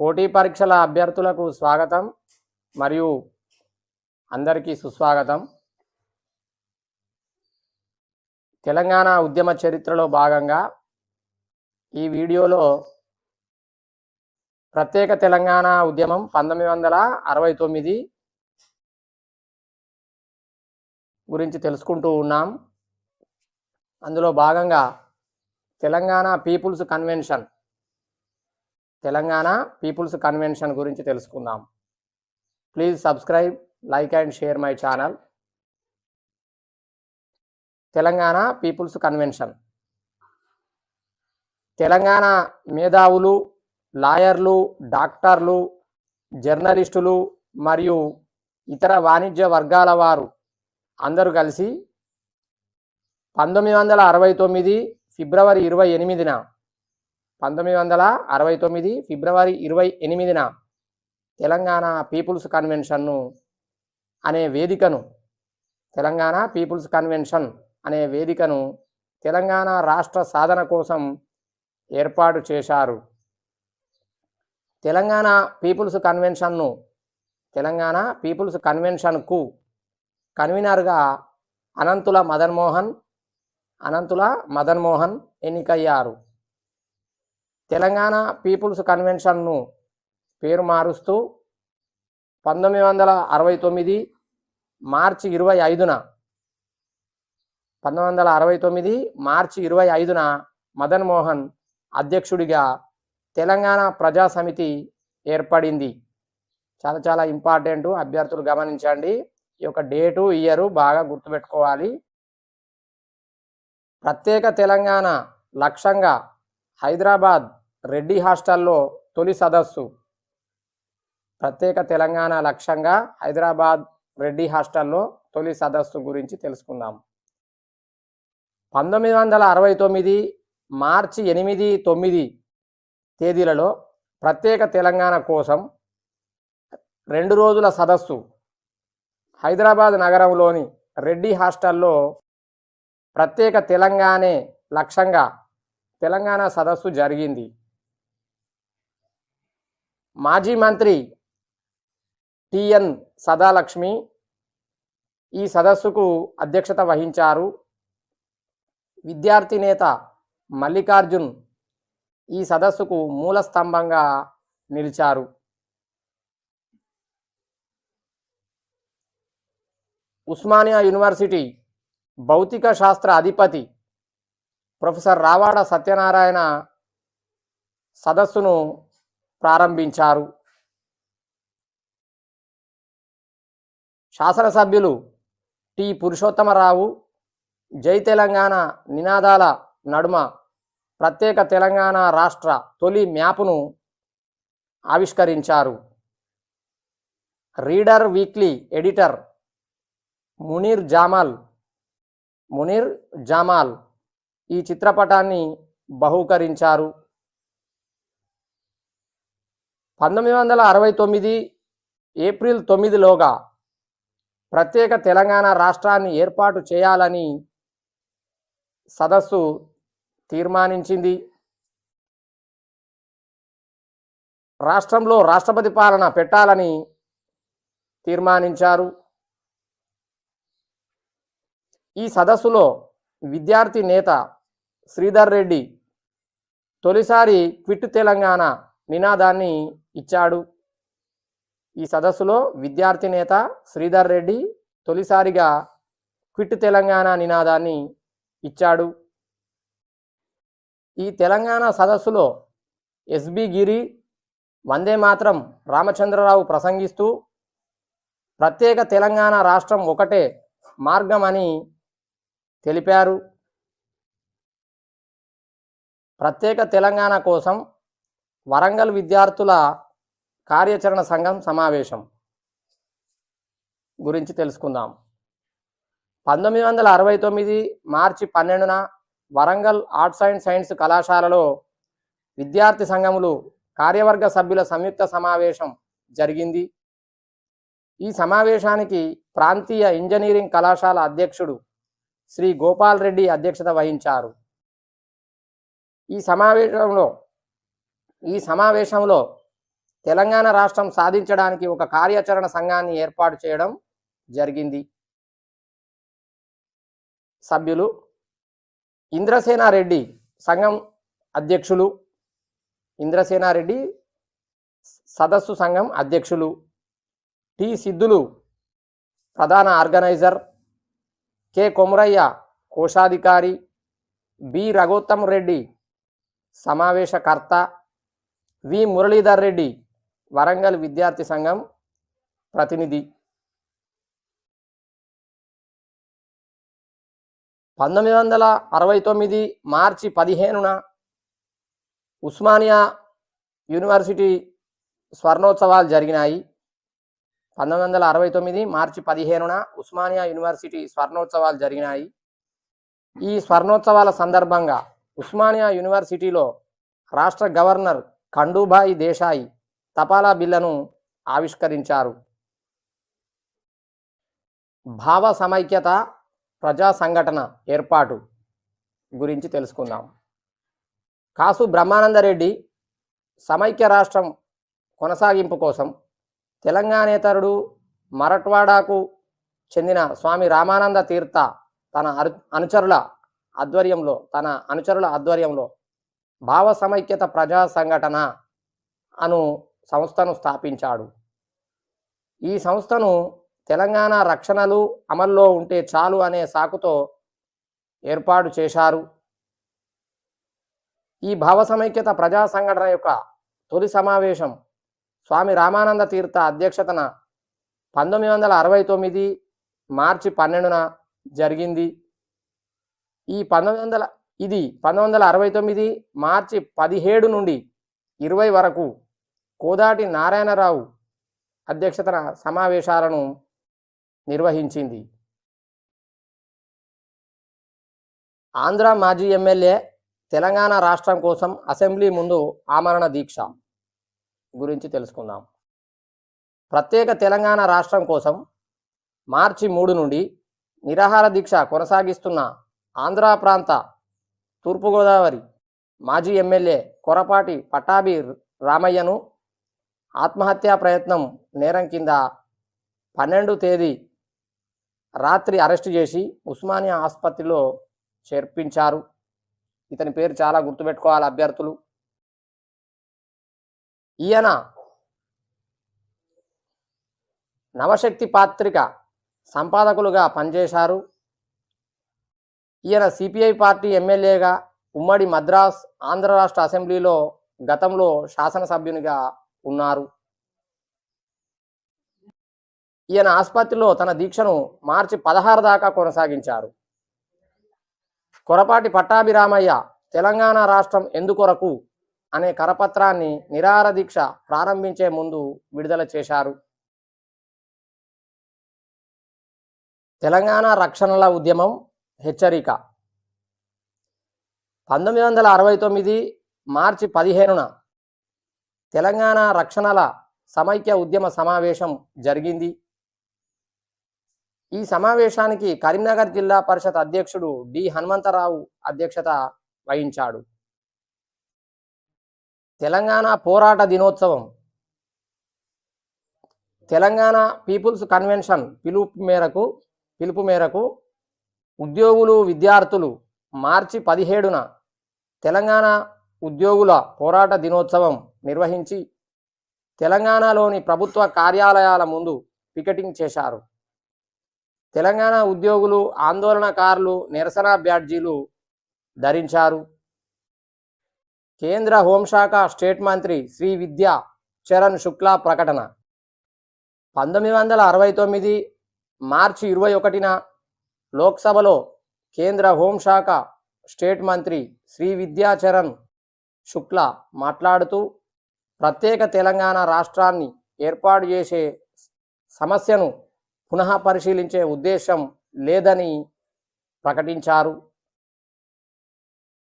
పోటీ పరీక్షల అభ్యర్థులకు స్వాగతం మరియు అందరికీ సుస్వాగతం. తెలంగాణ ఉద్యమ చరిత్రలో భాగంగా ఈ వీడియోలో ప్రత్యేక తెలంగాణ ఉద్యమం పంతొమ్మిది వందల అరవై తొమ్మిది గురించి తెలుసుకుంటూ ఉన్నాం. అందులో భాగంగా Telangana people's convention Telangana people's convention గురించి తెలుసుకుందాం. Please subscribe like and share my channel. Telangana people's convention. Telangana మేధావులు లాయర్లు డాక్టర్లు జర్నలిస్టులు మరియు ఇతర వాణిజ్య వర్గాల వారు అందరూ కలిసి పంతొమ్మిది వందల అరవై తొమ్మిది ఫిబ్రవరి ఇరవై ఎనిమిదిన పంతొమ్మిది వందల అరవై తొమ్మిది ఫిబ్రవరి ఇరవై ఎనిమిదిన తెలంగాణ పీపుల్స్ కన్వెన్షన్ను అనే వేదికను తెలంగాణ పీపుల్స్ కన్వెన్షన్ అనే వేదికను తెలంగాణ రాష్ట్ర సాధన కోసం ఏర్పాటు చేశారు. తెలంగాణ పీపుల్స్ కన్వెన్షన్ను తెలంగాణ పీపుల్స్ కన్వెన్షన్కు కన్వీనర్గా అనంతుల మదన్మోహన్ అనంతుల మదన్మోహన్ ఎన్నికయ్యారు. తెలంగాణ పీపుల్స్ కన్వెన్షన్ను పేరు మారుస్తూ పంతొమ్మిది వందల అరవై తొమ్మిది మార్చి ఇరవై ఐదున పంతొమ్మిది వందల అరవై తొమ్మిది మార్చి ఇరవై ఐదున మదన్ మోహన్ అధ్యక్షుడిగా తెలంగాణ ప్రజా సమితి ఏర్పడింది. చాలా చాలా ఇంపార్టెంట్ అభ్యర్థులు గమనించండి. ఈ యొక్క డేటు ఇయరు బాగా గుర్తుపెట్టుకోవాలి. ప్రత్యేక తెలంగాణ లక్ష్యంగా హైదరాబాద్ రెడ్డి హాస్టల్లో తొలి సదస్సు. ప్రత్యేక తెలంగాణ లక్ష్యంగా హైదరాబాద్ రెడ్డి హాస్టల్లో తొలి సదస్సు గురించి తెలుసుకుందాం. పంతొమ్మిది వందల అరవై తొమ్మిది మార్చి ఎనిమిది తొమ్మిది తేదీలలో ప్రత్యేక తెలంగాణ కోసం రెండు రోజుల సదస్సు. హైదరాబాద్ నగరంలోని రెడ్డి హాస్టల్లో ప్రత్యేక తెలంగాణే లక్ష్యంగా తెలంగాణ సదస్సు జరిగింది. మాజీ మంత్రి టిఎన్ సదాలక్ష్మి ఈ సదస్సుకు అధ్యక్షత వహించారు. విద్యార్థి నేత మల్లికార్జున్ ఈ సదస్సుకు మూల స్తంభంగా నిలిచారు. ఉస్మానియా యూనివర్సిటీ భౌతిక శాస్త్ర అధిపతి ప్రొఫెసర్ రావాడ సత్యనారాయణ సదస్సును ప్రారంభించారు. శాసనసభ్యులు టి. పురుషోత్తమరావు జై తెలంగాణ నినాదాల నడుమ ప్రత్యేక తెలంగాణ రాష్ట్ర తొలి మ్యాప్ను ఆవిష్కరించారు. Reader weekly editor Munir Jamal Munir Jamal ఈ చిత్రపటాన్ని బహూకరించారు. పంతొమ్మిది వందల అరవై తొమ్మిది ఏప్రిల్ తొమ్మిదిలోగా ప్రత్యేక తెలంగాణ రాష్ట్రాన్ని ఏర్పాటు చేయాలని సదస్సు తీర్మానించింది. రాష్ట్రంలో రాష్ట్రపతి పాలన పెట్టాలని తీర్మానించారు. ఈ సదస్సులో విద్యార్థి నేత శ్రీధర్ రెడ్డి తొలిసారి క్విట్ తెలంగాణ నినాదాన్ని ఇచ్చాడు. ఈ సదస్సులో విద్యార్థి నేత శ్రీధర్ రెడ్డి తొలిసారిగా క్విట్ తెలంగాణ నినాదాన్ని ఇచ్చాడు. ఈ తెలంగాణ సదస్సులో ఎస్బి గిరి వందే మాత్రం రామచంద్రరావు ప్రసంగిస్తూ ప్రత్యేక తెలంగాణ రాష్ట్రం ఒకటే మార్గం అని తెలిపారు. ప్రత్యేక తెలంగాణ కోసం వరంగల్ విద్యార్థుల కార్యాచరణ సంఘం సమావేశం గురించి తెలుసుకుందాం. పంతొమ్మిది వందల అరవై తొమ్మిది మార్చి పన్నెండున వరంగల్ ఆర్ట్స్ అండ్ సైన్స్ కళాశాలలో విద్యార్థి సంఘములు కార్యవర్గ సభ్యుల సంయుక్త సమావేశం జరిగింది. ఈ సమావేశానికి ప్రాంతీయ ఇంజనీరింగ్ కళాశాల అధ్యక్షుడు శ్రీ గోపాల్ రెడ్డి అధ్యక్షత వహించారు. ఈ సమావేశంలో ఈ సమావేశంలో తెలంగాణ రాష్ట్రం సాధించడానికి ఒక కార్యాచరణ సంఘాన్ని ఏర్పాటు చేయడం జరిగింది. సభ్యులు ఇంద్రసేనారెడ్డి సంఘం అధ్యక్షులు ఇంద్రసేనారెడ్డి సదస్సు సంఘం అధ్యక్షులు టి సిద్ధులు ప్రధాన ఆర్గనైజర్ కె కొమరయ్య కోశాధికారి బి రఘోత్తమ్ రెడ్డి సమావేశకర్త వి. మురళీధర్ రెడ్డి వరంగల్ విద్యార్థి సంఘం ప్రతినిధి. పంతొమ్మిది వందల అరవై తొమ్మిది మార్చి పదిహేనున ఉస్మానియా యూనివర్సిటీ స్వర్ణోత్సవాలు జరిగినాయి. పంతొమ్మిది వందల అరవై తొమ్మిది మార్చి పదిహేనున ఉస్మానియా యూనివర్సిటీ స్వర్ణోత్సవాలు జరిగినాయి. ఈ స్వర్ణోత్సవాల సందర్భంగా ఉస్మానియా యూనివర్సిటీలో రాష్ట్ర గవర్నర్ ఖండూభాయ్ దేశాయి తపాలా బిల్లను ఆవిష్కరించారు. భావ సమైక్యత ప్రజా సంఘటన ఏర్పాటు గురించి తెలుసుకుందాం. కాసు బ్రహ్మానందరెడ్డి సమైక్య రాష్ట్రం కొనసాగింపు కోసం తెలంగాణేతరుడు మరట్వాడాకు చెందిన స్వామి రామానంద తీర్థ తన అను అనుచరుల ఆధ్వర్యంలో తన అనుచరుల ఆధ్వర్యంలో భావ సమైక్యత ప్రజా సంఘటన అను సంస్థను స్థాపించాడు. ఈ సంస్థను తెలంగాణ రక్షణలు అమల్లో ఉంటే చాలు అనే సాకుతో ఏర్పాటు చేశారు. ఈ భావ సమైక్యత ప్రజా సంఘటన యొక్క తొలి సమావేశం స్వామి రామానంద తీర్థ అధ్యక్షతన పంతొమ్మిది వందల అరవై తొమ్మిది మార్చి పన్నెండున జరిగింది. ఈ పంతొమ్మిది వందల ఇది పంతొమ్మిది వందల అరవై తొమ్మిది మార్చి పదిహేడు నుండి ఇరవై వరకు కోదాటి నారాయణరావు అధ్యక్షతన సమావేశాలను నిర్వహించింది. ఆంధ్ర మాజీ ఎమ్మెల్యే తెలంగాణ రాష్ట్రం కోసం అసెంబ్లీ ముందు ఆమరణ దీక్ష గురించి తెలుసుకుందాం. ప్రత్యేక తెలంగాణ రాష్ట్రం కోసం మార్చి మూడు నుండి నిరాహార దీక్ష కొనసాగిస్తున్న ఆంధ్ర ప్రాంత తూర్పుగోదావరి మాజీ ఎమ్మెల్యే కొరపాటి పట్టాభి రామయ్యను ఆత్మహత్యా ప్రయత్నం నేరం కింద పన్నెండు తేదీ రాత్రి అరెస్టు చేసి ఉస్మానియా ఆసుపత్రిలో చేర్పించారు. ఇతని పేరు చాలా గుర్తుపెట్టుకోవాలి అభ్యర్థులు. ఈయన నవశక్తి పాత్రిక సంపాదకులుగా పనిచేశారు. ఈయన సిపిఐ పార్టీ ఎమ్మెల్యేగా ఉమ్మడి మద్రాస్ ఆంధ్ర రాష్ట్ర అసెంబ్లీలో గతంలో శాసనసభ్యునిగా ఉన్నారు. ఈయన ఆసుపత్రిలో తన దీక్షను మార్చి పదహారు దాకా కొనసాగించారు. కొరపాటి పట్టాభిరామయ్య తెలంగాణ రాష్ట్రం ఎందుకొరకు అనే కరపత్రాన్ని నిరార దీక్ష ప్రారంభించే ముందు విడుదల చేశారు. తెలంగాణ రక్షణల ఉద్యమం హెచ్చరిక. పంతొమ్మిది వందల అరవై తొమ్మిది మార్చి పదిహేనున తెలంగాణ రక్షణల సమైక్య ఉద్యమ సమావేశం జరిగింది. ఈ సమావేశానికి కరీంనగర్ జిల్లా పరిషత్ అధ్యక్షుడు డి. హనుమంతరావు అధ్యక్షత వహించాడు. తెలంగాణ పోరాట దినోత్సవం. తెలంగాణ పీపుల్స్ కన్వెన్షన్ పిలుపు మేరకు పిలుపు మేరకు ఉద్యోగులు విద్యార్థులు మార్చి పదిహేడున తెలంగాణ ఉద్యోగుల పోరాట దినోత్సవం నిర్వహించి తెలంగాణలోని ప్రభుత్వ కార్యాలయాల ముందు పికెటింగ్ చేశారు. తెలంగాణ ఉద్యోగులు ఆందోళనకారులు నిరసన బ్యాడ్జీలు ధరించారు. కేంద్ర హోంశాఖ స్టేట్ మంత్రి శ్రీ విద్యా చరణ్ శుక్లా ప్రకటన. పంతొమ్మిది వందల అరవై తొమ్మిది మార్చి ఇరవై ఒకటిన లోక్సభలో కేంద్ర హోంశాఖ స్టేట్ మంత్రి శ్రీ విద్యాచరణ్ శుక్లా మాట్లాడుతూ ప్రత్యేక తెలంగాణ రాష్ట్రాన్ని ఏర్పాటు చేసే సమస్యను పునః పరిశీలించే ఉద్దేశం లేదని ప్రకటించారు.